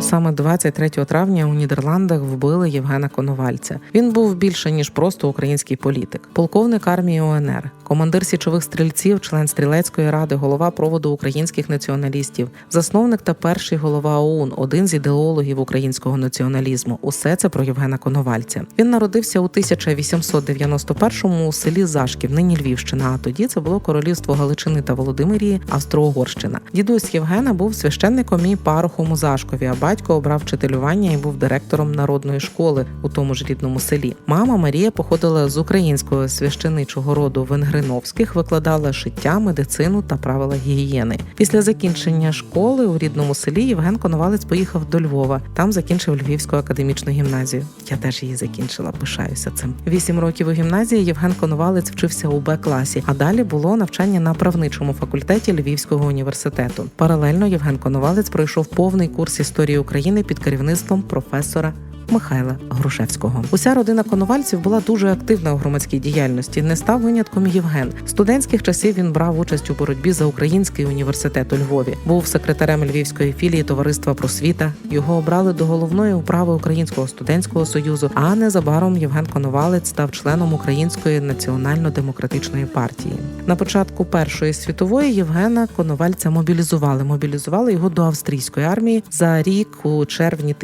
Саме 23 травня у Нідерландах вбили Євгена Коновальця. Він був більше ніж просто український політик, полковник армії УНР, командир січових стрільців, член стрілецької ради, голова проводу українських націоналістів, засновник та перший голова ОУН, один з ідеологів українського націоналізму. Усе це про Євгена Коновальця. Він народився у 1891-му у селі Зашків, нині Львівщина. А тоді це було королівство Галичини та Володимирії, Австро-Угорщина. Дідусь Євгена був священником і парохом у Зашкові. А батько обрав вчителювання і був директором народної школи у тому ж рідному селі. Мама Марія походила з українського священичого роду Венгриновських, викладала шиття, медицину та правила гігієни. Після закінчення школи у рідному селі Євген Коновалець поїхав до Львова. Там закінчив Львівську академічну гімназію. Я теж її закінчила, пишаюся цим. Вісім років у гімназії Євген Коновалець вчився у Б класі, а далі було навчання на правничому факультеті Львівського університету. Паралельно Євген Коновалець пройшов повний курс історії України під керівництвом професора. Михайла Грушевського. Уся родина коновальців була дуже активна у громадській діяльності. Не став винятком Євген. Студентських часів він брав участь у боротьбі за український університет у Львові. Був секретарем Львівської філії товариства просвіта. Його обрали до головної управи Українського студентського союзу. А незабаром Євген Коновалець став членом Української національно-демократичної партії. На початку Першої світової Євгена Коновальця мобілізували. Мобілізували його до австрійської армії за рік у червні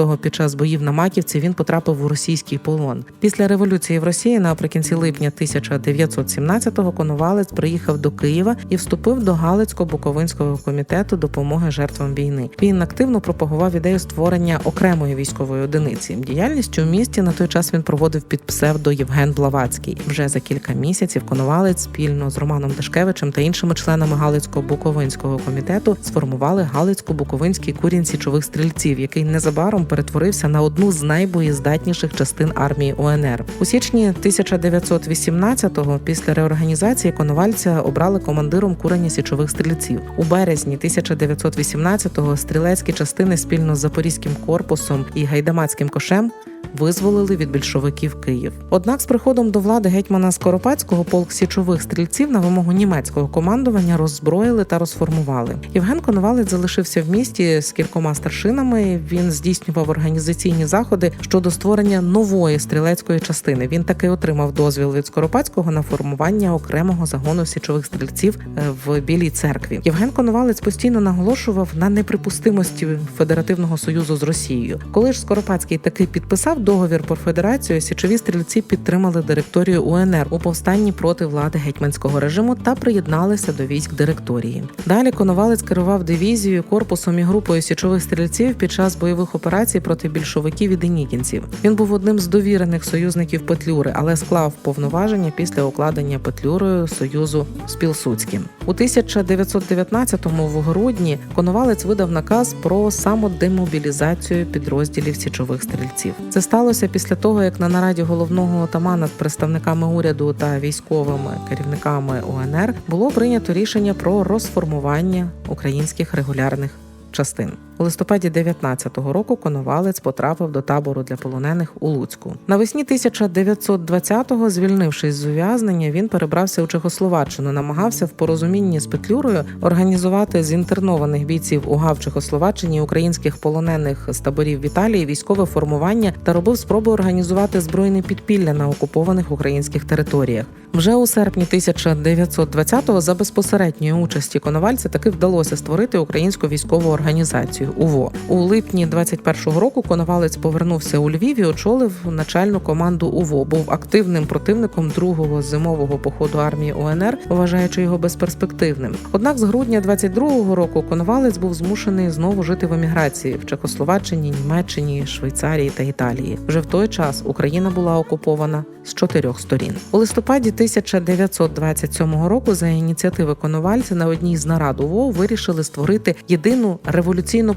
1915-го під час боїв на Маківці він потрапив у російський полон. Після революції в Росії наприкінці липня 1917-го Коновалець приїхав до Києва і вступив до Галицько-Буковинського комітету допомоги жертвам війни. Він активно пропагував ідею створення окремої військової одиниці. Діяльність у місті на той час він проводив під псевдо Євген Блавацький. Вже за кілька місяців Коновалець спільно з Романом Дашкевичем та іншими членами Галицько-Буковинського комітету сформували Галицько-Буковинський курінь січових стрільців, який незабаром перетворився на одну з найбоєздатніших частин армії УНР. У січні 1918-го, після реорганізації Коновальця обрали командиром курення січових стрільців. У березні 1918-го стрілецькі частини спільно з запорізьким корпусом і гайдамацьким кошем визволили від більшовиків Київ. Однак, з приходом до влади гетьмана Скоропадського полк січових стрільців на вимогу німецького командування роззброїли та розформували. Євген Коновалець залишився в місті з кількома старшинами. Він здійснював організаційні заходи щодо створення нової стрілецької частини. Він таки отримав дозвіл від Скоропадського на формування окремого загону січових стрільців е, в Білій церкві. Євген Коновалець постійно наголошував на неприпустимості федеративного союзу з Росією. Коли ж Скоропадський таки підписав договір про федерацію, січові стрільці підтримали директорію УНР у повстанні проти влади гетьманського режиму та приєдналися до військ директорії. Далі Коновалець керував дивізією, корпусом і групою січових стрільців під час бойових операцій проти більшовиків і денікінців. Він був одним з довірених союзників Петлюри, але склав повноваження після укладення Петлюрою союзу з Пілсуцьким. У 1919-му в грудні Коновалець видав наказ про самодемобілізацію підрозділів січових стрільців. Це сталося після того, як на нараді головного отамана з представниками уряду та військовими керівниками УНР було прийнято рішення про розформування українських регулярних частин. У листопаді 19-го року Коновалець потрапив до табору для полонених у Луцьку. Навесні 1920-го, звільнившись з ув'язнення, він перебрався у Чехословаччину, намагався в порозумінні з Петлюрою організувати з інтернованих бійців УГА в Чехословаччині українських полонених з таборів в Італії військове формування та робив спроби організувати збройне підпілля на окупованих українських територіях. Вже у серпні 1920-го за безпосередньої участі Коновальця таки вдалося створити українську військову організацію УВО. У липні 21-го року Коновалець повернувся у Львів і очолив начальну команду УВО. Був активним противником другого зимового походу армії УНР, вважаючи його безперспективним. Однак з грудня 22-го року Коновалець був змушений знову жити в еміграції в Чехословаччині, Німеччині, Швейцарії та Італії. Вже в той час Україна була окупована з чотирьох сторін. У листопаді 1927 року за ініціативи Коновальця на одній з нарад УВО вирішили створити єдину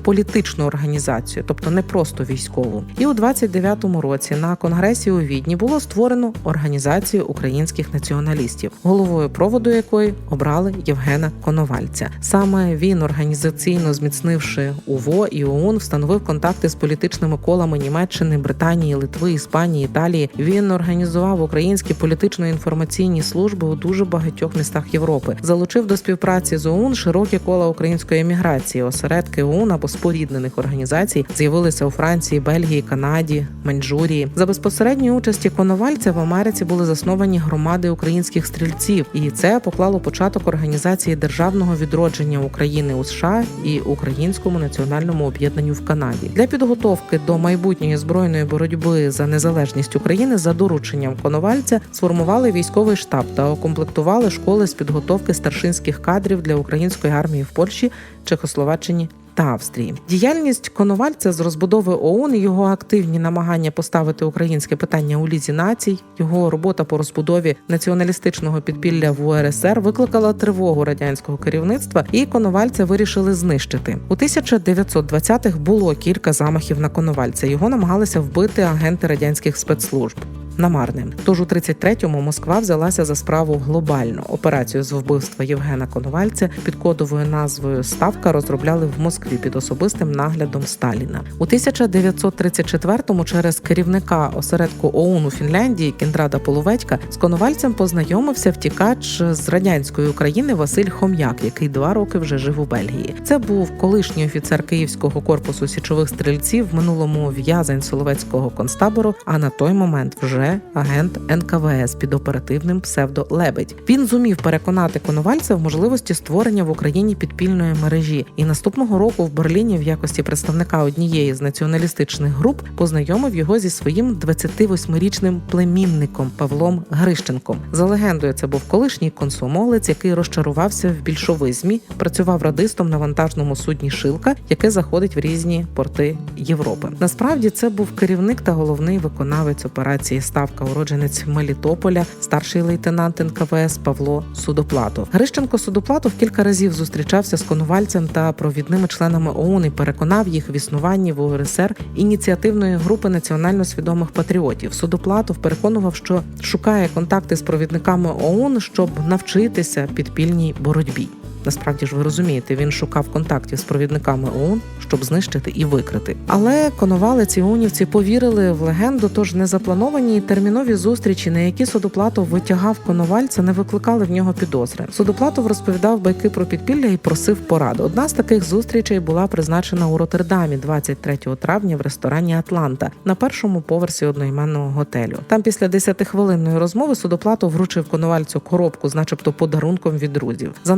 революційно-політичну організацію, тобто не просто військову. І у 29-му році на конгресі у Відні було створено організацію українських націоналістів, головою проводу якої обрали Євгена Коновальця. Саме він організаційно зміцнивши УВО і ОУН, встановив контакти з політичними колами Німеччини, Британії, Литви, Іспанії, Італії. Він організував українські політично-інформаційні служби у дуже багатьох містах Європи, залучив до співпраці з ОУН широкі кола української еміграції, осередки ОУН або споріднених організацій з'явилися у Франції, Бельгії, Канаді, Маньчжурії. За безпосередньої участі Коновальця в Америці були засновані громади українських стрільців, і це поклало початок організації державного відродження України у США і Українському національному об'єднанню в Канаді для підготовки до майбутньої збройної боротьби за незалежність України за дорученням Коновальця сформували військовий штаб та укомплектували школи з підготовки старшинських кадрів для української армії в Польщі, Чехословаччині. Та Австрії діяльність Коновальця з розбудови ООН його активні намагання поставити українське питання у лізі націй, його робота по розбудові націоналістичного підпілля в УРСР викликала тривогу радянського керівництва, і Коновальця вирішили знищити. У 1920-х було кілька замахів на Коновальця. Його намагалися вбити агенти радянських спецслужб. Намарне. Тож у 33-му Москва взялася за справу глобально. Операцію з вбивства Євгена Коновальця під кодовою назвою Ставка розробляли в Москві під особистим наглядом Сталіна. У 1934-му через керівника осередку ОУН у Фінляндії Кіндрада Половецька з Коновальцем познайомився втікач з радянської України Василь Хом'як, який два роки вже жив у Бельгії. Це був колишній офіцер Київського корпусу січових стрільців, в минулому в'язень Соловецького концтабору, а на той момент вже агент НКВС під оперативним псевдо Лебедь. Він зумів переконати Коновальця в можливості створення в Україні підпільної мережі. І наступного року в Берліні, в якості представника однієї з націоналістичних груп, познайомив його зі своїм 28-річним племінником Павлом Грищенком. За легендою, це був колишній консумолець, який розчарувався в більшовизмі, працював радистом на вантажному судні Шилка, яке заходить в різні порти Європи. Насправді це був керівник та головний виконавець операції Ставка, уродженець Мелітополя, старший лейтенант НКВС Павло Судоплатов. Грищенко Судоплатов кілька разів зустрічався з конувальцем та провідними членами ОУН і переконав їх в існуванні в УРСР ініціативної групи національно свідомих патріотів. Судоплатов переконував, що шукає контакти з провідниками ОУН, щоб навчитися підпільній боротьбі. Насправді ж ви розумієте, він шукав контактів з провідниками ОУН, щоб знищити і викрити. Але конувалець і ОУНівці повірили в легенду, тож незаплановані і термінові зустрічі, на які Судоплатов витягав коновальця, не викликали в нього підозри. Судоплатов розповідав байки про підпілля і просив пораду. Одна з таких зустрічей була призначена у Роттердамі 23 травня в ресторані Атланта на першому поверсі одноіменного готелю. Там після 10-хвилинної розмови Судоплатов вручив конувальцю коробку, начебто подарунком від друзів. За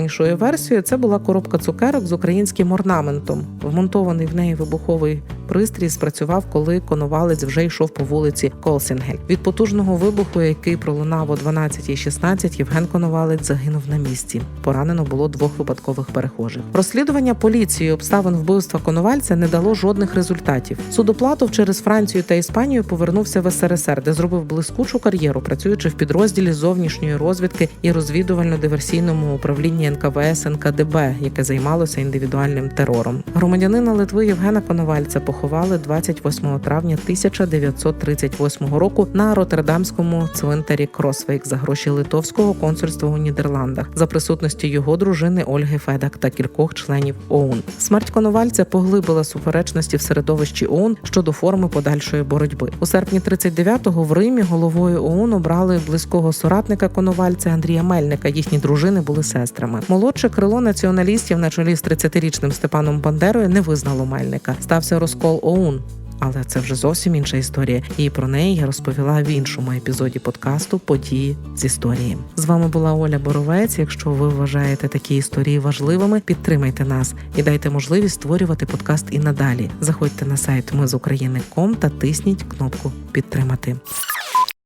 найпоширенішою версією це була коробка цукерок з українським орнаментом. Вмонтований в неї вибуховий пристрій спрацював, коли конувалець вже йшов по вулиці Колсінгель. Від потужного вибуху, який пролунав о 12.16, Євген Коновалець загинув на місці. Поранено було двох випадкових перехожих. Розслідування поліції обставин вбивства Коновальця не дало жодних результатів. Судоплатов через Францію та Іспанію повернувся в СРСР, де зробив блискучу кар'єру, працюючи в підрозділі зовнішньої розвідки і розвідувально-диверсійному управлінні НКВС НКДБ, яке займалося індивідуальним терором. Громадянина Литви Євгена Коновальця поховали 28 травня 1938 року на Роттердамському цвинтарі Кросвейк за гроші литовського консульства у Нідерландах за присутності його дружини Ольги Федак та кількох членів ОУН. Смерть Коновальця поглибила суперечності в середовищі ОУН щодо форми подальшої боротьби. У серпні 39-го в Римі головою ОУН обрали близького соратника Коновальця Андрія Мельника. Їхні дружини були сестрами. Молодше крило націоналістів на чолі з 30-річним Степаном Бандерою не визнало Мельника. Стався розкол ОУН. Але це вже зовсім інша історія, і про неї я розповіла в іншому епізоді подкасту Події з історії. З вами була Оля Боровець. Якщо ви вважаєте такі історії важливими, підтримайте нас і дайте можливість створювати подкаст і надалі. Заходьте на сайт Ми з України.ком та тисніть кнопку підтримати.